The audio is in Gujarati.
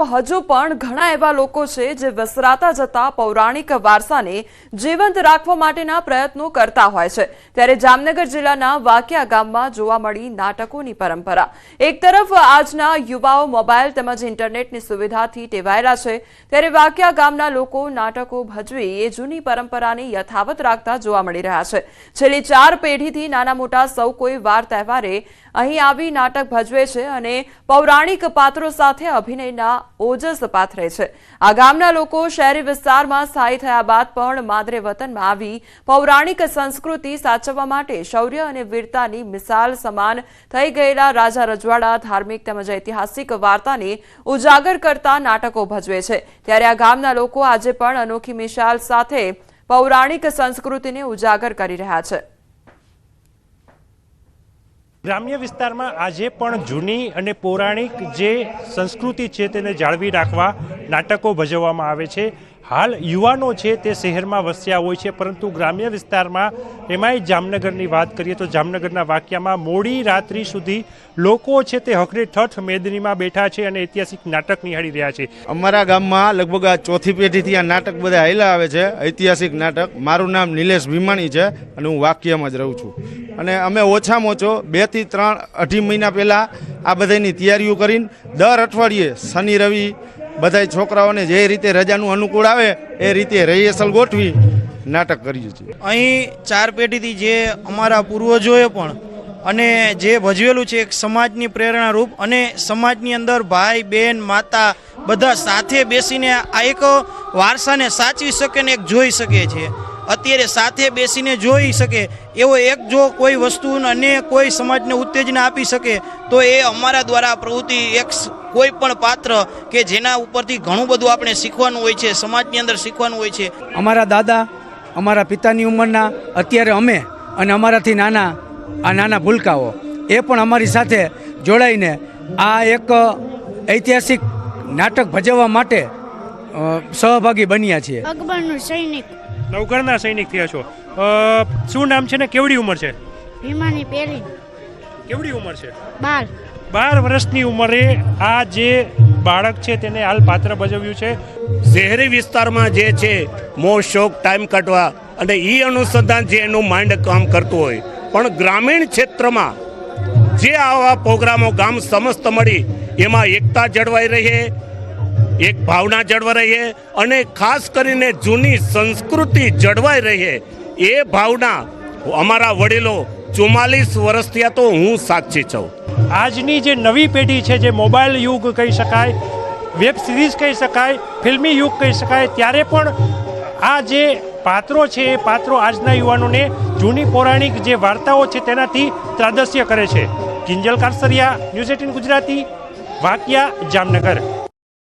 હજુ પણ ઘણા એવા લોકો છે જે વિસરાતા જતા પૌરાણિક વારસાને જીવંત રાખવા માટેના પ્રયત્નો કરતા હોય છે. ત્યારે જામનગર જિલ્લાના વાકિયા ગામમાં જોવા મળી નાટકોની પરંપરા. એક તરફ આજના યુવાઓ મોબાઈલ તેમજ ઇન્ટરનેટની સુવિધાથી ટેવાયેલા છે. ત્યારે વાકિયા ગામના લોકો નાટકો ભજવી એ જૂની પરંપરાને યથાવત રાખતા જોવા મળી રહ્યા છે. છેલ્લી ચાર પેઢીથી નાના મોટા સૌ કોઈ વાર તહેવારે અહીં આવી નાટક ભજવે છે અને પૌરાણિક પાત્રો સાથે અભિનયના ઓજસ પાથરે છે. આ ગામના લોકો શહેરી વિસ્તારમાં સ્થાયી થયા બાદ પણ માદરે વતનમાં આવી પૌરાણિક સંસ્કૃતિ સાચવવા માટે શૌર્ય અને વીરતાની મિસાલ સમાન થઈ ગયેલા રાજા રજવાડા ધાર્મિક તેમજ ઐતિહાસિક વાર્તાને ઉજાગર કરતા નાટકો ભજવે છે. ત્યારે આ ગામના લોકો આજે પણ અનોખી મિસાલ સાથે પૌરાણિક સંસ્કૃતિને ઉજાગર કરી રહ્યા છે. ગ્રામ્ય વિસ્તારમાં આજે પણ જૂની અને પૌરાણિક જે સંસ્કૃતિ છે તેને જાળવી રાખવા નાટકો ભજવવામાં આવે છે. હાલ યુવાનો છે તે શહેરમાં વસ્યા હોય છે, પરંતુ ગ્રામ્ય વિસ્તારમાં એમાંય જામનગરની વાત કરીએ તો જામનગરના વાક્યામાં મોડી રાત્રિ સુધી લોકો છે તે હકરે ઠઠ મેદનીમાં બેઠા છે અને ઐતિહાસિક નાટક નિહાળી રહ્યા છે. અમારા ગામમાં લગભગ આ ચોથી પેઢીથી આ નાટક બધા આવેલા આવે છે, ઐતિહાસિક નાટક. મારું નામ નિલેશ ભીમાણી છે અને હું વાક્યમાં જ રહું છું. અને અમે ઓછામાં ઓછો બેથી ત્રણ અઢી મહિના પહેલાં આ બધાની તૈયારીઓ કરીને દર અઠવાડિયે શનિ, રવિ બધાય છોકરાઓને જે રીતે રજાનું અનુકૂળ આવે, એ રીતે રિહર્સલ ગોઠવી નાટક કર્યું છે. અહીં ચાર પેઢીથી જે અમારા પૂર્વજોએ પણ અને જે ભજવેલું છે એક સમાજની પ્રેરણારૂપ અને સમાજની અંદર ભાઈ બહેન માતા બધા સાથે બેસીને આ એક વારસાને સાચવી શકે ને એક જોઈ શકે છે. અત્યારે સાથે બેસીને જોઈ શકે. એવો એક જો કોઈ વસ્તુ અને કોઈ સમાજને ઉત્તેજના આપી શકે તો એ અમારા દ્વારા પ્રવૃત્તિ એક કોઈ પણ પાત્ર કે જેના ઉપરથી ઘણું બધું આપણે શીખવાનું હોય છે સમાજની અંદર શીખવાનું હોય છે. અમારા દાદા અમારા પિતાની ઉંમરના અત્યારે અમે અને અમારાથી નાના આ નાના ભૂલકાઓ એ પણ અમારી સાથે જોડાઈને આ એક ઐતિહાસિક નાટક ભજવવા માટે સહભાગી બન્યા છીએ. અકબરનું સૈનિક. નવઘણના સૈનિક થયા છો. શું નામ છે ને કેવડી ઉંમર છે? હિમાની પેલી. કેવડી ઉંમર છે? બાર. બાર વર્ષની ઉંમરે આ જે બાળક છે તેને હાલ પાત્ર ભજવ્યું છે. શહેરી વિસ્તારમાં જે છે મો શોખ ટાઈમ કાઢવા અને એ અનુસંધાન જે એનું માઇન્ડ કામ કરતું હોય. પણ ગ્રામીણ ક્ષેત્રમાં જે આવા પ્રોગ્રામો ગામ સમસ્ત મળી એમાં એકતા જળવાઈ રહે એક ભાવના જળવાઈ રહીએ અને ખાસ કરીને જૂની સંસ્કૃતિ જળવાઈ રહીએ. એ ભાવના અમારા વડીલો ચુમ્માલીસ વર્ષથી તો હું સાક્ષી છું. આજની જે નવી પેઢી છે, જે મોબાઈલ યુગ કહી શકાય, વેબ સિરીઝ કહી શકાય, ફિલ્મી યુગ કહી શકાય, ત્યારે પણ આ જે પાત્રો છે, એ પાત્રો આજના યુવાનોને જૂની પૌરાણિક જે વાર્તાઓ છે, તેનાથી ત્રાદસ્ય કરે છે. કિંજલ કારસરિયા, ન્યૂઝ એટીન ગુજરાતી, વાકિયા, જામનગર.